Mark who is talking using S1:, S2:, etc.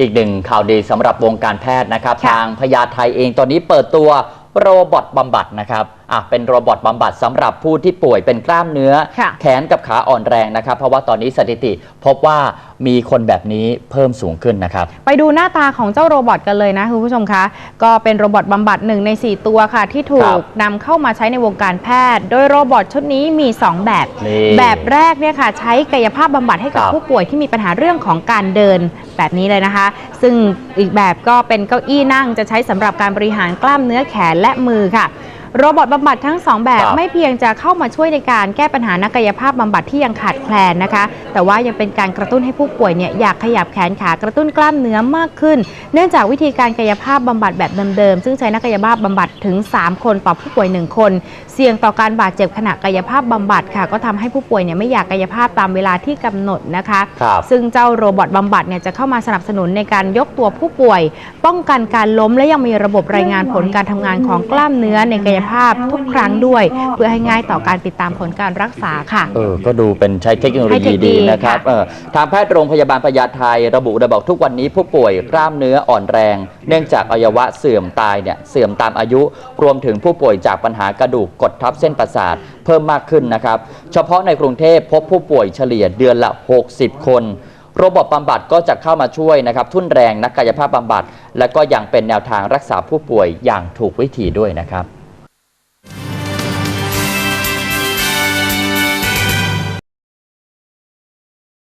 S1: อีกหนึ่งข่าวดีสำหรับวงการแพทย์นะครับ
S2: ค่ะ
S1: ทางพญาไทเองตอนนี้เปิดตัวโรบอทบำบัดนะครับ อะเป็นโรบอทบำบัดสำหรับผู้ที่ป่วยเป็นกล้ามเนื้อ
S2: ค่ะ
S1: แขนกับขาอ่อนแรงนะครับ เพราะว่าตอนนี้สถิติพบว่ามีคนแบบนี้เพิ่มสูงขึ้นนะครับ
S2: ไปดูหน้าตาของเจ้าโรบอทกันเลยนะคุณผู้ชมคะ ก็เป็นโรบอทบำบัดหนึ่งใน 4 ตัวค่ะ ที่ถู
S1: ครั
S2: ก
S1: บ
S2: นำเข้ามาใช้ในวงการแพทย์ โดยโรบอทชุดนี้มี 2 แบบ
S1: นี่
S2: แบบแรกเนี่ยค่ะ ใช้กายภาพบำบัดให้กับ
S1: ครับ
S2: ผู้ป่วยที่มีปัญหาเรื่องของการเดินแบบนี้เลยนะคะ ซึ่งอีกแบบก็เป็นเก้าอี้นั่งจะใช้สำหรับการบริหารกล้ามเนื้อแขนและมือค่ะ โรบอทบำบัดทั้งสองแบบ
S1: ครับ
S2: ไม่เพียงจะเข้ามาช่วยในการแก้ปัญหานักกายภาพบำบัดที่ยังขาดแคลนนะคะ แต่ว่ายังเป็นการกระตุ้นให้ผู้ป่วยเนี่ยอยากขยับแขนขากระตุ้นกล้ามเนื้อมากขึ้น เนื่องจากวิธีการกายภาพบำบัดแบบเดิมๆซึ่งใช้นักกายภาพบำบัดถึง 3 คนต่อผู้ป่วย 1 คน เสี่ยงต่อการบาดเจ็บขณะกายภาพบำบัดค่ะ ก็ทำให้ผู้ป่วยเนี่ยไม่อยากกายภาพตามเวลาที่กำหนดนะคะ
S1: ครับ
S2: ซึ่งเจ้าโรบอทบำบัดเนี่ยจะเข้ามาสนับสนุนในการยกตัวผู้ป่วย ป้องกันการล้มและยังมีระบบรายงานผลการทำงานของกล้ามเนื้อในกายภาพทุกครั้งด้วย เพื่อให้ง่ายต่อการติดตามผลการรักษาค่ะ
S1: เออ ก็ดูเป็นใช้เทคโนโล
S2: ให้เท
S1: ยี
S2: คดี
S1: ดีนะครับ
S2: ค่ะ
S1: เออทางแพทย์โรงพยาบาลพญาไทระบุระบอกทุกวันนี้ผู้ป่วยกล้ามเนื้ออ่อนแรง เนื่องจากอวัยวะเสื่อมตายเนี่ยเสื่อมตามอายุ รวมถึงผู้ป่วยจากปัญหากระดูกกดทับเส้นประสาทเพิ่มมากขึ้นนะครับ เฉพาะในกรุงเทพพบผู้ป่วยเฉลี่ยเดือนละ 60 คนโรบอทบำบัดก็จะเข้ามาช่วยนะครับ ทุ่นแรงนักกายภาพบำบัด และก็ยังเป็นแนวทางรักษาผู้ป่วยอย่างถูกวิธีด้วยนะครับ